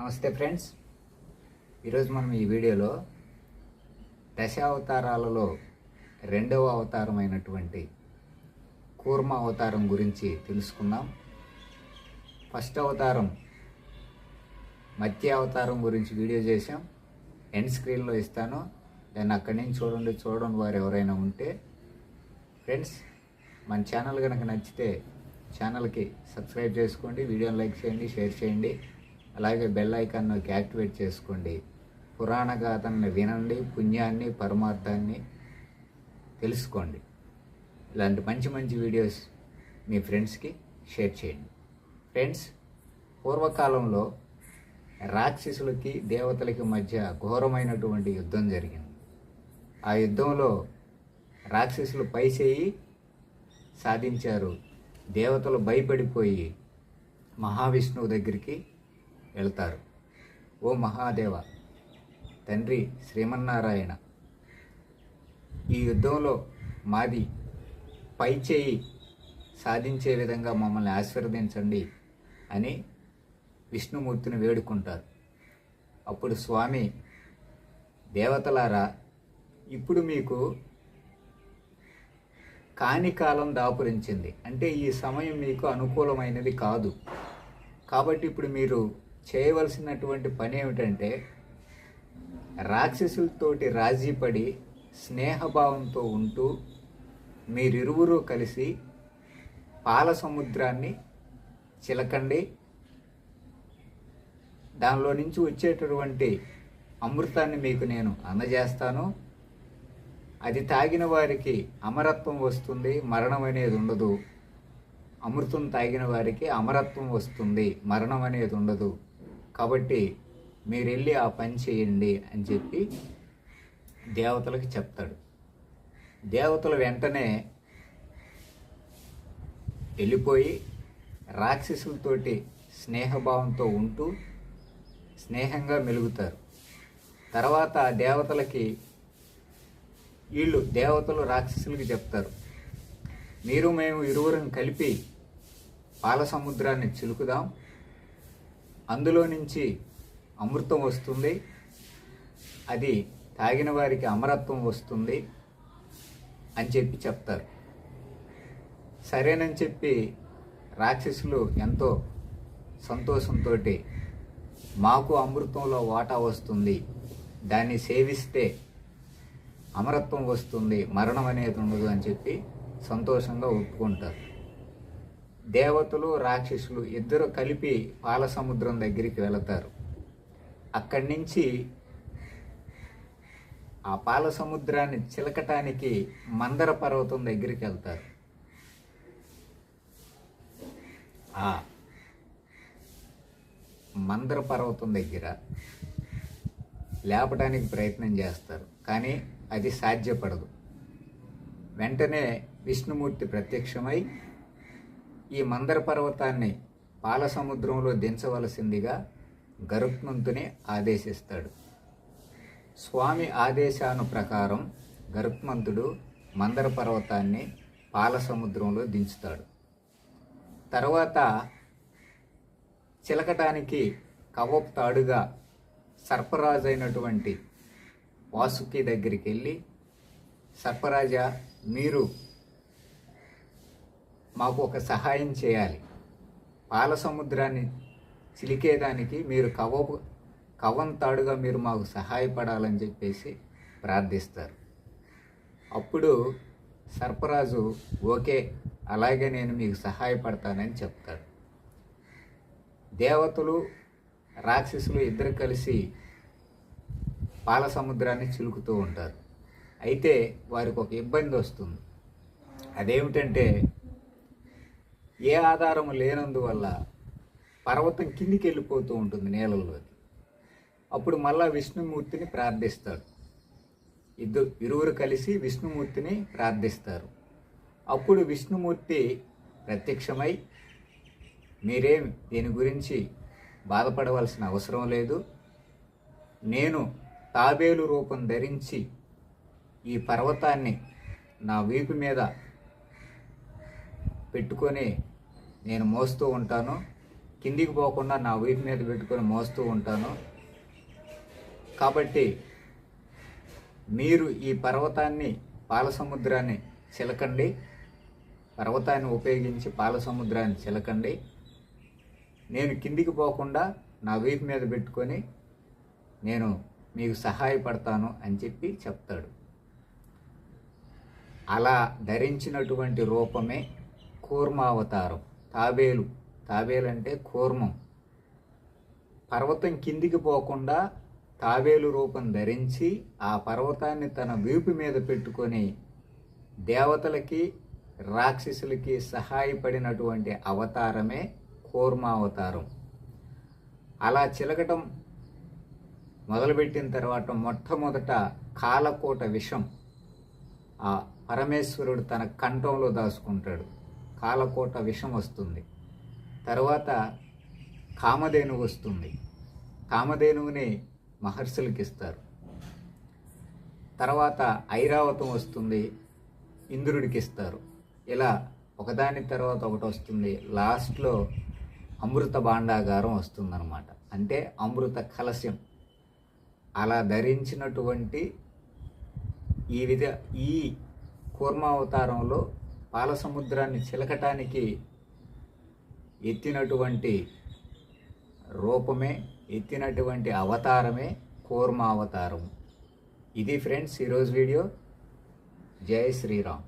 నమస్తే ఫ్రెండ్స్. ఈరోజు మనం ఈ వీడియోలో దశావతారాలలో రెండవ అవతారమైనటువంటి కూర్మ అవతారం గురించి తెలుసుకుందాం. ఫస్ట్ అవతారం మత్య అవతారం గురించి వీడియో చేశాం. ఎండ్ స్క్రీన్లో ఇస్తాను. దాన్ని అక్కడి నుంచి చూడండి చూడండి వారు ఎవరైనా ఉంటే. ఫ్రెండ్స్ మన ఛానల్ కనుక నచ్చితే ఛానల్కి సబ్స్క్రైబ్ చేసుకోండి వీడియోని లైక్ చేయండి షేర్ చేయండి. అలాగే బెల్ ఐకాన్ నొక్కి యాక్టివేట్ చేసుకోండి. పురాణ గాథలను వినండి పుణ్యాన్ని పరమార్థాన్ని తెలుసుకోండి. ఇలాంటి మంచి మంచి వీడియోస్ మీ ఫ్రెండ్స్కి షేర్ చేయండి. ఫ్రెండ్స్ పూర్వకాలంలో రాక్షసులకి దేవతలకి మధ్య ఘోరమైనటువంటి యుద్ధం జరిగింది. ఆ యుద్ధంలో రాక్షసులు పైసేయి సాధించారు. దేవతలు భయపడిపోయి మహావిష్ణువు దగ్గరికి వెళ్తారు. ఓ మహాదేవ తండ్రి శ్రీమన్నారాయణ ఈ యుద్ధంలో మాది పై చేయి సాధించే విధంగా మమ్మల్ని ఆశీర్వదించండి అని విష్ణుమూర్తిని వేడుకుంటారు. అప్పుడు స్వామి దేవతలారా ఇప్పుడు మీకు కాని కాలం దాపురించింది. అంటే ఈ సమయం మీకు అనుకూలమైనది కాదు. కాబట్టి ఇప్పుడు మీరు చేయవలసినటువంటి పని ఏమిటంటే రాక్షసులతోటి రాజీపడి స్నేహభావంతో ఉంటూ మీరిరువురు కలిసి పాల సముద్రాన్ని చిలకండి. దానిలో నుంచి వచ్చేటటువంటి అమృతాన్ని మీకు నేను అందజేస్తాను. అది తాగిన వారికి అమరత్వం వస్తుంది మరణం అనేది ఉండదు. అమృతం తాగిన వారికి అమరత్వం వస్తుంది మరణం అనేది ఉండదు. కాబట్టి మీరు వెళ్ళి ఆ పని చేయండి అని చెప్పి దేవతలకు చెప్తాడు. దేవతలు వెంటనే వెళ్ళిపోయి రాక్షసులతోటి స్నేహభావంతో ఉంటూ స్నేహంగా మెలుగుతారు. తర్వాత ఆ దేవతలకి వీళ్ళు దేవతలు రాక్షసులకి చెప్తారు. మీరు మేము ఇరువురం కలిపి పాల సముద్రాన్ని చిలుకుదాం. అందులో నుంచి అమృతం వస్తుంది. అది తాగిన వారికి అమరత్వం వస్తుంది అని చెప్పి చెప్తారు. సరేనని చెప్పి రాక్షసులు ఎంతో సంతోషంతో మాకు అమృతంలో వాటా వస్తుంది. దాన్ని సేవిస్తే అమరత్వం వస్తుంది. మరణం అనేది ఉండదు అని చెప్పి సంతోషంగా ఒప్పుకుంటారు. దేవతలు రాక్షసులు ఇద్దరు కలిపి పాల సముద్రం దగ్గరికి వెళతారు. అక్కడి నుంచి ఆ పాల సముద్రాన్ని చిలకటానికి మందర పర్వతం దగ్గరికి వెళ్తారు. ఆ మందర పర్వతం దగ్గర లేపడానికి ప్రయత్నం చేస్తారు కానీ అది సాధ్యపడదు. వెంటనే విష్ణుమూర్తి ప్రత్యక్షమై ఈ మందర పర్వతాన్ని పాల సముద్రంలో దించవలసిందిగా గరుత్మంతుని ఆదేశిస్తాడు. స్వామి ఆదేశాను ప్రకారం గరుత్మంతుడు మందర పర్వతాన్ని పాలసముద్రంలో దించుతాడు. తర్వాత చిలకటానికి కవపు తాడుగా సర్పరాజు అయినటువంటి వాసుకి దగ్గరికి వెళ్ళి సర్పరాజా మీరు మాకు ఒక సహాయం చేయాలి. పాల సముద్రాన్ని చిలికేదానికి మీరు కవ కవం తాడుగా మీరు మాకు సహాయపడాలని చెప్పేసి ప్రార్థిస్తారు. అప్పుడు సర్పరాజు ఓకే అలాగే నేను మీకు సహాయపడతానని చెప్తాడు. దేవతలు రాక్షసులు ఇద్దరు కలిసి పాల సముద్రాన్ని చిలుకుతూ ఉంటారు. అయితే వారికి ఒక ఇబ్బంది వస్తుంది. అదేమిటంటే ఏ ఆధారం లేనందువల్ల పర్వతం కిందికి వెళ్ళిపోతూ ఉంటుంది నీళ్ళల్లోకి అప్పుడు మళ్ళా విష్ణుమూర్తిని ప్రార్థిస్తాడు. ఇద్దరు ఇరువురు కలిసి విష్ణుమూర్తిని ప్రార్థిస్తారు. అప్పుడు విష్ణుమూర్తి ప్రత్యక్షమై మీరేం దీని గురించి బాధపడవలసిన అవసరం లేదు. నేను తాబేలు రూపం ధరించి ఈ పర్వతాన్ని నా వీపు మీద పెట్టుకొని నేను మోస్తూ ఉంటాను. కిందికి పోకుండా నా వీపు మీద పెట్టుకొని మోస్తూ ఉంటాను. కాబట్టి మీరు ఈ పర్వతాన్ని పాలసముద్రాన్ని చిలకండి. పర్వతాన్ని ఉపయోగించి పాల సముద్రాన్ని చిలకండి. నేను కిందికి పోకుండా నా వీపు మీద పెట్టుకొని నేను మీకు సహాయపడతాను అని చెప్పి చెప్తాడు. అలా ధరించినటువంటి రూపమే కూర్మావతారం. తాబేలు. తాబేలు అంటే కూర్మం. పర్వతం కిందికి పోకుండా తాబేలు రూపం ధరించి ఆ పర్వతాన్ని తన వీపు మీద పెట్టుకొని దేవతలకి రాక్షసులకి సహాయపడినటువంటి అవతారమే కూర్మావతారం. అలా చిలకటం మొదలుపెట్టిన తర్వాత మొట్టమొదట కాలకోట విషం ఆ పరమేశ్వరుడు తన కంఠంలో దాచుకుంటాడు. కాలకోట విషం వస్తుంది. తర్వాత కామధేనువు వస్తుంది. కామధేనువుని మహర్షులకి ఇస్తారు. తర్వాత ఐరావతం వస్తుంది ఇంద్రుడికి ఇస్తారు. ఇలా ఒకదాని తర్వాత ఒకటి వస్తుంది. లాస్ట్లో అమృత భాండాగారం వస్తుందన్నమాట. అంటే అమృత కలశం. అలా ధరించినటువంటి ఈ విధ ఈ కూర్మావతారంలో పాలసముద్రాన్ని చిలకటానికి ఎత్తినటువంటి రూపమే ఎత్తినటువంటి అవతారమే కూర్మావతారం. ఇది ఫ్రెండ్స్ ఈరోజు వీడియో. జై శ్రీరామ్.